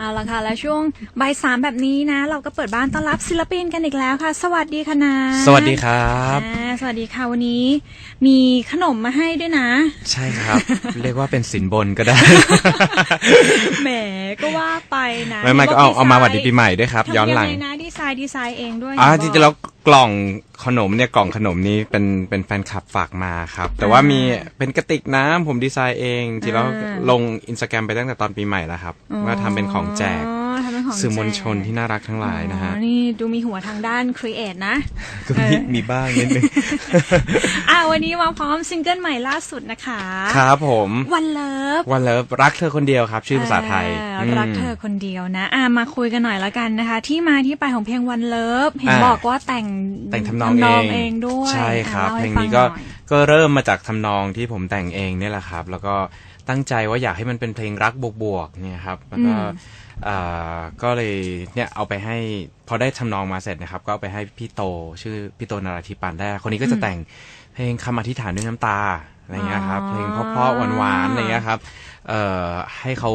เอาละค่ะ แล้วช่วงบ่ายสามแบบนี้นะ เราก็เปิดบ้านต้อนรับศิลปินกันอีกแล้วค่ะ สวัสดีค่ะนาสวัสดีครับอ่าสวัสดีค่ะวันนี้ มีขนมมาให้ด้วยนะ ใช่ครับ เรียกว่าเป็นสินบนก็ได้ แหมก็ว่าไปนะไม่ไม่ก็เอาเอามาหวัดดีปีใหม่ด้วยครับทำย้อนหลังไนะ ดีไซน์ดีไซน์เองด้วยอ่าเห็จนบอกริงๆแล้วกล่องขนมเนี่ยกล่องขนมนี้เป็นเป็นแฟนคลับฝากมาครับ แต่ว่ามีเป็นกระติกน้ำผมดีไซน์เองจริงๆแล้วอ่าลงอินสตาแกรมไปตั้งแต่ตอนปีใหม่แล้วครับว่าทำเป็นของแจกอ๋อทำเป็น ของสื่อมวลชนแจกที่น่ารักทั้งหลายนะฮะอ๋อนี่ดูมีหัวทางด้านครีเอทนะ ก็มีมีบ้างนิดนึงอ่าวันนี้มาพร้อมซิงเกิลใหม่ล่าสุดนะคะ ครับผมวันเลิฟวันเลิฟรักเธอคนเดียวครับ ชื่อภาษาไทยอ่ารักเธอคนเดียวนะ อ่ามาคุยกันหน่อยละกันนะคะ ที่มาที่ไปของเพลงวันเลิฟเห็นอ่าบอกว่าแต่งแต่งทำนองเองเองด้วยใช่ครับอ่าเพลล่างให้นี้ฟัก็หอยก็เริ่มมาจากทำนองที่ผมแต่งเองเนี่ยแหละครับ แล้วก็ ตั้งใจว่าอยากให้มันเป็นเพลงรักบวกๆเนี่ยครับแล้วก็อ่าก็เลยเนี่ยเอาไปให้พอได้ทำนองมาเสร็จนะครับ ก็เอาไปให้พี่โตชื่อพี่โตนาราธิปันได้ คนนี้ก็จะแต่งเพลงคำอธิษฐานด้วยน้ำตาอะไรเงี้ยครับเพลงเพราะๆหวานๆอะไรเงี้ยครับเอ่อให้เขา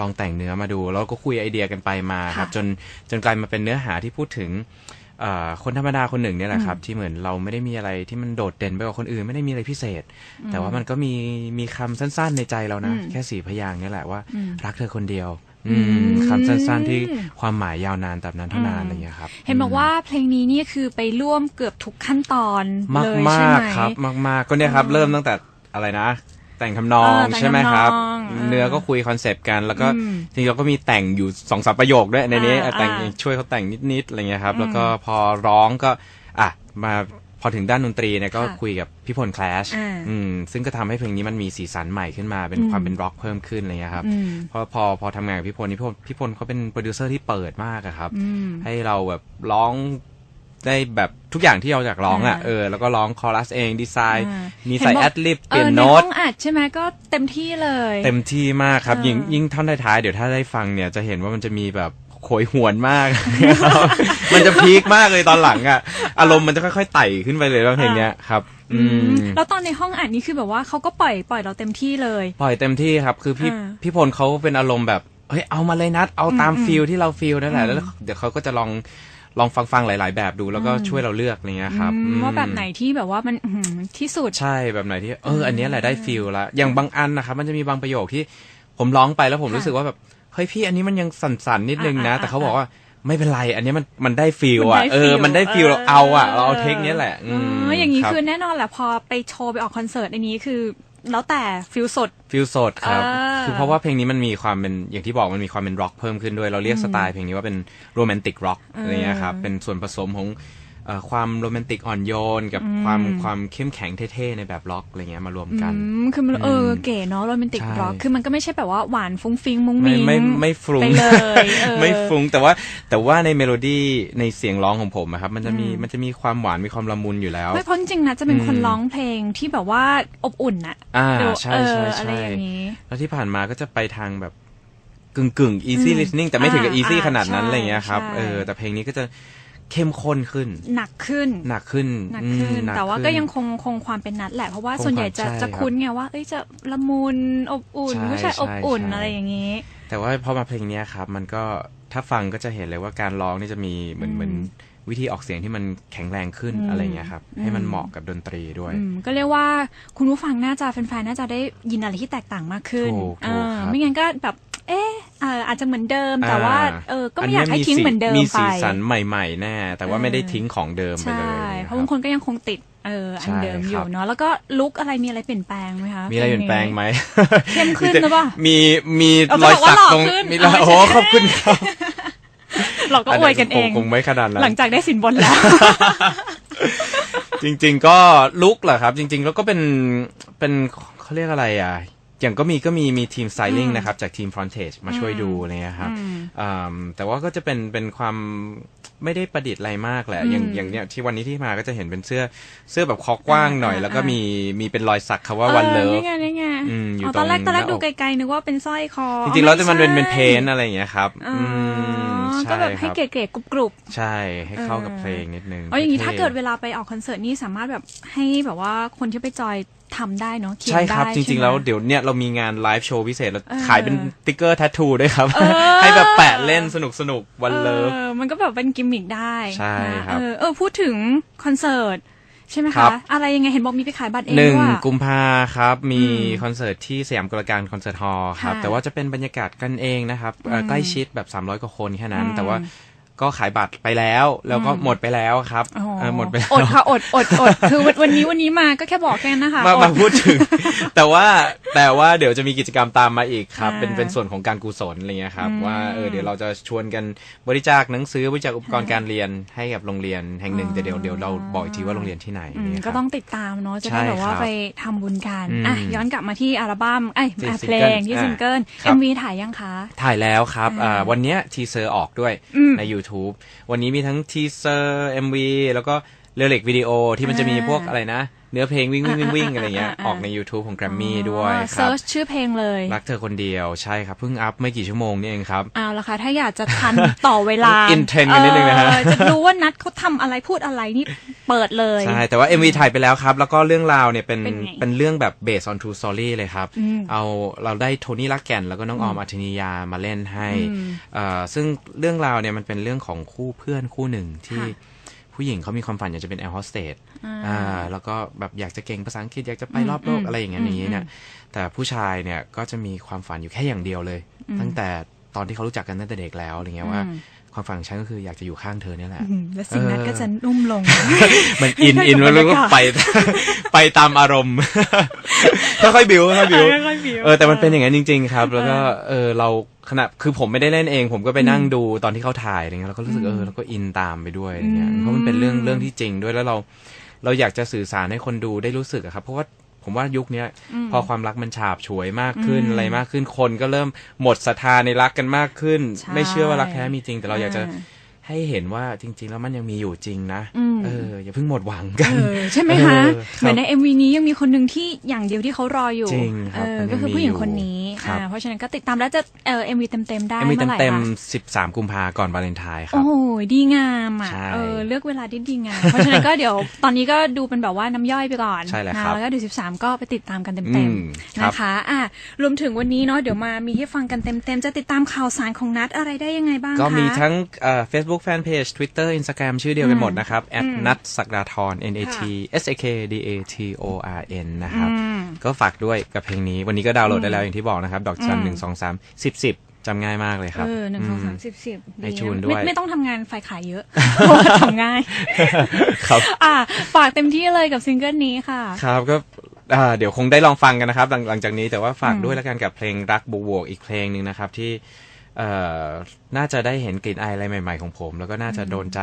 ลองแต่งเนื้อมาดู แล้วก็คุยไอเดียกันไปมาครับค่ะจนจนกลายมาเป็นเนื้อหาที่พูดถึงเอ่อ คนธรรมดาคนหนึ่งเนี่ยแหละครับ ที่เหมือนเราไม่ได้มีอะไรที่มันโดดเด่นไปกว่าคนอื่นไม่ได้มีอะไรพิเศษ แต่ว่ามันก็มีมีคำสั้นๆในใจเรานะอืมแค่สี่พยางค์เนี่ยแหละว่าอืมรักเธอคนเดียวอือืมมคำสั้นๆที่ความหมายยาวนานแบบนั้นเท่านานอะไรอย่างเงี้ยครับ เห็นบอกว่าเพลงนี้นี่คือไปร่วมเกือบทุกขั้นตอนมากเลยมาใช่กไหมครับมากมากๆก็เนี่ยครับ เริ่มตั้งแต่อะไรนะ แต่งทำนองเออแต่งใช่ไหมครับทำนอง เออเนื้อก็คุยคอนเซปต์กัน แล้วก็อืมจริงๆเราก็มีแต่งอยู่สองสามประโยคด้วยในนี้อ่าแต่งอ่าช่วยเขาแต่งนิดๆอะไรเงี้ยครับอืมแล้วก็พอร้องก็ อะมาพอถึงด้านดนตรีเนี่ยก็ค่ะคุยกับพี่พลคลาชอ่าอืมซึ่งก็ทำให้เพลงนี้มันมีสีสันใหม่ขึ้นมา เป็นอืมความเป็นร็อกเพิ่มขึ้นอะไรเงี้ยครับอืมเพราะพอพอทำงานกับพี่พลนี่พี่พลพี่พลเขาเป็นโปรดิวเซอร์ที่เปิดมากอะครับอืมให้เราแบบร้อง ได้แบบทุกอย่างที่เราอยากร้องอะอ่าเออแล้วก็ร้องคอรัสเองดีไซน์อ่ามีเห็นใส่บอกแอดลิบเปเอลี่ยอนในโน้ห้ตองอัดใช่ไหมก็เต็มที่เลย เต็มที่มากครับเออยิ่งยิ่งท่อนท้ายๆเดี๋ยวถ้าได้ฟังเนี่ยจะเห็นว่ามันจะมีแบบโขยหวนมาก มันจะพีคมากเลยตอนหลังอะ อารมณ์มันจะค่อยๆไต่ขึ้นไปเลยว่าเพลงเนี้ยครับอืมแล้วตอนในห้องอัดนี่คือแบบว่าเขาก็ปล่อยปล่อยเราเต็มที่เลย ปล่อยเต็มที่ครับ คือพี่อ่าพี่พลเขาเป็นอารมณ์แบบเฮ้ยเอามาเลยนัดเอาตามอืมฟิลที่เราฟิลนั่นแหละอืมแล้วเดี๋ยวเขาก็จะลอง ลองฟังฟังๆหลาย ๆ แบบดูแล้วก็ช่วยเราเลือกอะไรเงี้ยครับอืมอืมว่าแบบไหนที่แบบว่ามันอื้อหือที่สุด ใช่แบบไหนที่เอออันเนี้ยแหละได้ฟิลละอย่างบางอันนะครับมันจะมีบางประโยคที่ผมร้องไปแล้วผมค่ะรู้สึกว่าแบบเฮ้ยพี่อันนี้มันยังสั่นๆนิดนึงนะ อ่าๆๆแต่เขาบอกว่าไม่เป็นไร อันเนี้ยมันมันได้ฟิลมันอะได้เออ feel มันได้ฟิลเออเราเอาอะ เราเอาเทคเนี้ยแหละอ๋ออย่างนี้รับ คือแน่นอนแหละพอไปโชว์ไปออกคอนเสิร์ตอันนี้คือ แล้วแต่ฟิลสด ฟิลสดครับ อ่า คือเพราะว่าเพลงนี้มันมีความเป็นอย่างที่บอกมันมีความเป็นร็อกเพิ่มขึ้นด้วย เราเรียกสไตล์เพลงนี้ว่าเป็นโรแมนติกร็อกอะไรเงี้ยครับ เป็นส่วนผสมของเอ่อ ความโรแมนติกอ่อนโยน กับความความเข้มแข็งเท่ๆในแบบร็อกอะไรเงี้ยมารวมกันอืมคือมันเออมเก๋เนาะโรแมนติกใช่ร็อกคือมันก็ไม่ใช่แบบว่าหวานฟุ้งฟิงมุ้งไม่มิ้งไม่ไม่ฟรุ้งไปเลยเออไม่ฟรุ้งแต่ว่าแต่ว่าในเมโลดี้ในเสียงร้องของผมอะครับมันจะมีอืมมันจะมีความหวานมีความละมุนอยู่แล้วไม่เพราะจริงๆนะจะเป็นคนอืมร้องเพลงที่แบบว่าอบอุ่นอะอ่าเดี๋ยวใช่เออใช่อะไรใช่อย่างนี้แล้วที่ผ่านมาก็จะไปทางแบบกึ่งกึ่ง easy อืม listening แต่ไม่ถึงกับอ่า easy อ่าขนาดนั้นใช่อะไรเงี้ยครับใช่เออแต่เพลงนี้ก็จะ เข้มข้นขึ้น หนักขึ้น หนักขึ้นหนักขึ้นอืมหนัแต่ว่าขึ้นก็ยังคงคงความเป็นนัดแหละ เพราะว่าคงส่วนใหญ่จะความใช่จะคุ้นไงว่า เอ้ยจะละมุนอบอุ่นใช่ผู้ชายอบอุ่นใช่อะไรอย่างนี้ แต่ว่าพอมาเพลงเนี้ยครับมันก็ถ้าฟังก็จะเห็นเลยว่าการร้องนี่จะมีเหมือนอืมเหมือนวิธีออกเสียงที่มันแข็งแรงขึ้นอืมอะไรเงี้ยครับ ให้มันอืมเหมาะกับดนตรีด้วยอืมก็เรียกว่าคุณผู้ฟังน่าจะแฟนๆน่าจะได้ยินอะไรที่แตกต่างมากขึ้นถูกเอถูกอครับไม่งั้นก็แบบ เอ๊ะเอ่ออาจจะเหมือนเดิมแต่ว่าเออก็ไม่อยากให้นี้ทิ้งเหมือนเดิมมีไปสีสันใหม่ ๆ แน่ แต่ว่าเออไม่ได้ทิ้งของเดิมไปใช่เลยเพราะบางคนก็ยังคงติดเอออันใช่เดิมอคยู่รับเนาะแล้วก็ลุกอะไรมีอะไรเปลี่ยนแปลงไหมคะมีอะไรเปลี่ยนแปลงไหมเข้มขึ้นหรือเปล่ามีมีเรารจะอยบอกว่าสักหล่อตรงขึ้นมีรอยเอาโอ้ใช่ขอบคุณครับเราก็อวยกันเองคคงไม่ขนาดนั้นหลังจากได้สินบนแล้ว จริง ๆ ก็ลุกเหรอครับ จริง ๆ แล้วก็เป็นเป็นเขาเรียกอะไรอะ อย่างก็มีก็มีมีทีมสไตลิ่งอืมนะครับ จากทีม Frontage มาช่วยดูอะไรเงี้ยครับอืมอ่าแต่ว่าก็จะเป็นเป็นความไม่ได้ประดิษฐ์อะไรมากแหละ อย่างอืมอย่างเนี้ยที่วันนี้ที่มาก็จะเห็นเป็นเสื้อเสื้อแบบคอกว้างหน่อยอ่าแล้วก็อ่ามีมีมีเป็นรอยสักคำว่าวันเลิออฟนี่ไงนี่ไงอืมอยู่อ๋อตอนแรกตรงตอนแรกหน้าดูอกไกลๆนึกว่าเป็นสร้อยคอจริงๆแล้วจะมันเป็นไใช่เป็นเพนอะไรอย่างเงี้ยครับอ๋อมอใช่ ก็แบบให้ครับเก๋ๆกรุบใช่ให้เข้ากับเออเพลงนิดนึงๆอ๋ออย่างนี้ท่ๆถ้าเกิดเวลาไปออกคอนเสิร์ตนี่สามารถแบบให้แบบว่าคนที่ไปจอยทำได้เนาะเขียนใช่ครับได้จริงใช่ๆไหมแล้วเดี๋ยวเนี่ยเรามีงานไลฟ์โชว์พิเศษแล้วเออขายเป็นติ๊กเกอร์แทททูด้วยครับเออให้แบบแปะเล่นสนุกสนุกๆวันเลิฟออมันก็แบบเป็นกิมมิกได้ ใช่ครับเออเออพูดถึงคอนเสิร์ต ใช่ไหมครัคะ บ อะไรยังไงเห็นบอกมีไปขายบัตรเองหนึ่งด้วย กุมภาครับ มีอืมคอนเสิร์ตที่สยามกลการคอนเสิร์ตฮอลล์ครับ ค่ะแต่ว่าจะเป็นบรรยากาศกันเองนะครับเอ่ออมใกล้ชิดแบบ 300 กว่าคนแค่นั้น อืมแต่ว่า ก็ขายบัตรไปแล้ว แล้วก็อืมหมดไปแล้วครับอ๋อเออหมดไปแล้วอดค่ะอดอดอดคือวันวันนี้วันนี้มาก็แค่บอกแค่นั้นนะคะมาอมาดพูดถึง แต่ว่าแต่ว่าเดี๋ยวจะมีกิจกรรมตามมาอีกครับอ่าเป็นเป็นส่วนของการกุศลอะไรเงี้ยครับอืมว่าเออเดี๋ยวเราจะชวนกันบริจาคหนังสือบริจาคอุปกรณ์การเรียนให้กับโรงเรียนแห่งหนึ่งอ๋อแต่เดี๋ยวเดี๋ยวเราบอกอีกทีว่าโรงเรียนที่ไหนอืมเนี่ยคก็รับต้องติดตามเนาะจะใช่ได้แบบว่าครับไปทำบุญกันอืมอะย้อนกลับมาที่อัลบั้มไอ้ยที่อะซิงเพลเกิลงที่อ่าซิงเกิลครับ MV ถ่ายยังคะถ่ายแล้วครับอ่าอ่าวันเนี้ยทีเซอร์ออกด้วยอืมใน YouTube วันนี้มีทั้งทีเซอร์ MV แล้วก็เรลิกวิดีโอที่มันจะมีอ่าพวกอะไรนะเนื้อเพลงวิ่งวิ่งวิ่งวิ่งอ่าอะไรเงี้ยอ่าอ่าออกใน YouTube ของ Grammy ด้วยคเซิรับร์ชชื่อเพลงเลย รักเธอคนเดียวใช่ครับ เพิ่งอัพไม่กี่ชั่วโมงนี่เองครับเอาละค่ะ ถ้าอยากจะทันต่อเวลาต้อง intent กันนิดนึงนะฮะเออจะรู้ว่านัดเขาทำอะไรพูดอะไรนี่เปิดเลย ใช่ แต่ว่า MV ถ่ายไปแล้วครับ แล้วก็เรื่องราวเนี่ยเป็นเป็นไงเป็นเรื่องแบบ based on true story เลยครับอืมเอาเราได้โทนี่ลักแก่น แล้วก็น้องออมอัธนิยามาเล่นให้อืมเอ่อซึ่งเรื่องราวเนี่ยมันเป็นเรื่องของคู่เพื่อนคู่หนึ่งที่ค่ะ ผู้หญิงเขามีความฝันอยากจะเป็นแอร์โฮสเตสอ่าอ่าแล้วก็แบบอยากจะเก่งภาษาอังกฤษอยากจะไปอืมรอบโลกอืมอะไรอย่างเงี้ยอืมนี้เนี่ยอืมแต่ผู้ชายเนี่ยก็จะมีความฝันอยู่แค่อย่างเดียวเลยอืมตั้งแต่ตอนที่เขารู้จักกันตั้งแต่เด็กแล้วอะไรเงี้ยว่าอืม ความฝันของฉันก็คืออยากจะอยู่ข้างเธอเนี่ยแหละอืมแล้วสิ่งนั้นเออก็จะนุ่มลง มันอินอินให้มันกับบรรก็ยากาศไปไปตามอารมณ์ค่อยๆบิวค่อยๆบิวค่อยๆบิ้วเออแต่มันเป็นอย่างนั้นจริง ๆ ครับ แล้วก็เออเราขณะคือผมไม่ได้เล่นเอง ผมก็ไปนั่งดูตอนที่เขาถ่ายอะไรเงี้ยแล้วก็รู้สึกเออแล้วก็อินตามไปด้วยอะไรเงี้ยอืมเพราะมันเป็นเรื่องเรื่องที่จริงด้วยแล้วเรา เราอยากจะสื่อสารให้คนดูได้รู้สึกอะครับ เพราะว่า ผมว่ายุคเนี้ยพอความรักมันฉาบฉวยมากขึ้นอืมอะไรมากขึ้นคนก็เริ่มหมดศรัทธาในรักกันมากขึ้นใช่ไม่เชื่อว่ารักแท้มีจริง แต่เราอยากจะอ่าให้เห็นว่าจริง ๆ แล้วมันยังมีอยู่จริงนะอืมเออ อย่าเพิ่งหมดหวังกันเออใช่ไหมคะเออครับเหมือนใน MV นี้ยังมีคนหนึ่งที่อย่างเดียวที่เขารออยู่จริงครับเออมันยังก็คือผู้หญิงมีอยู่คนนี้ ครับ อ่าเพราะฉะนั้นก็ติดตามแล้วจะเออ MV เต็มๆได้มีเมื่อไหร่เต็มคะๆ13 กุมภาก่อนวาเลนไทน์ครัโอ้บโหดีงามอะใช่เออเลือกเวลาที่ดีงาม เพราะฉะนั้นก็เดี๋ยวตอนนี้ก็ดูเป็นแบบว่าน้ำย่อยไปก่อนใช่แล้วนะครับแล้วก็เดี๋ยว13 ก็ไปติดตามกันอืเต็มมๆครับ นะคะอะรวมถึงวันนี้เนาะเดี๋ยวมามีให้ฟังกันเต็มๆจะติดตามข่าวสารของนัดอะไรได้ยังไงบ้างคะ ก็มีทั้งเอ่อ Facebook Fanpage Twitter Instagram ชื่อเดียวกันหมดนะครับอืมนัทศักดาธร N A T ค่ะ S A K D A T O R N นะครับอืมก็ฝากด้วยกับเพลงนี้ วันนี้ก็ดาวน์โหลดได้แล้วอย่างที่บอกนะครับ ดอกจันอืมหนึ่งสองสามสิบสิบจำง่ายมากเลยครับ เออหนึ่งสองสามมสิบสิบให้ดีจูนนะด้วยไม่ไม่ต้องทำงานฝ่ายขายเยอะเพราะว่าทำง่าย ครับ อะฝากเต็มที่เลยกับซิงเกิลนี้ค่ะ ครับก็อ่าเดี๋ยวคงได้ลองฟังกันนะครับหลังหลังจากนี้แต่ว่าฝากอืมด้วยแล้วกันกับเพลงรักบวกๆอีกเพลงหนึ่งนะครับที่เอ่อน่าจะได้เห็นกลิ่นอายอะไรใหม่ ๆ ของผม แล้วก็น่าจะโดนใจ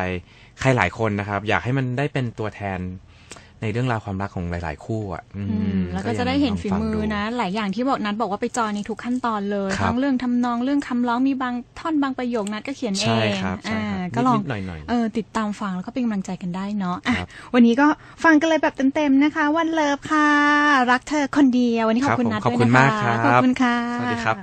ใครหลายคนนะครับ อยากให้มันได้เป็นตัวแทน ในเรื่องราวความรักของหลาย ๆ คู่อะอืมอืมแล้วก็จะได้เห็นฝีมือนะ หลายอย่างที่บอกนัดบอกว่าไปจอยในทุกขั้นตอนเลยครับทั้งเรื่องทำนองเรื่องคำร้องมีบางท่อนบางประโยคนัดก็เขียนเอใช่งครับใช่ครับอ่าก็ลองนิดๆหน่อยๆเออติดตามฟังแล้วก็เป็นกำลังใจกันได้เนาะอะครับวันนี้ก็ฟังกันเลยแบบเต็ม ๆ นะคะ วันเลิฟค่ะ รักเธอคนเดียววันนี้ขอบคุณครับผมนัดขอบด้วยคุณนะมากคะครับขอบคุณค่ะสวัสดีครับ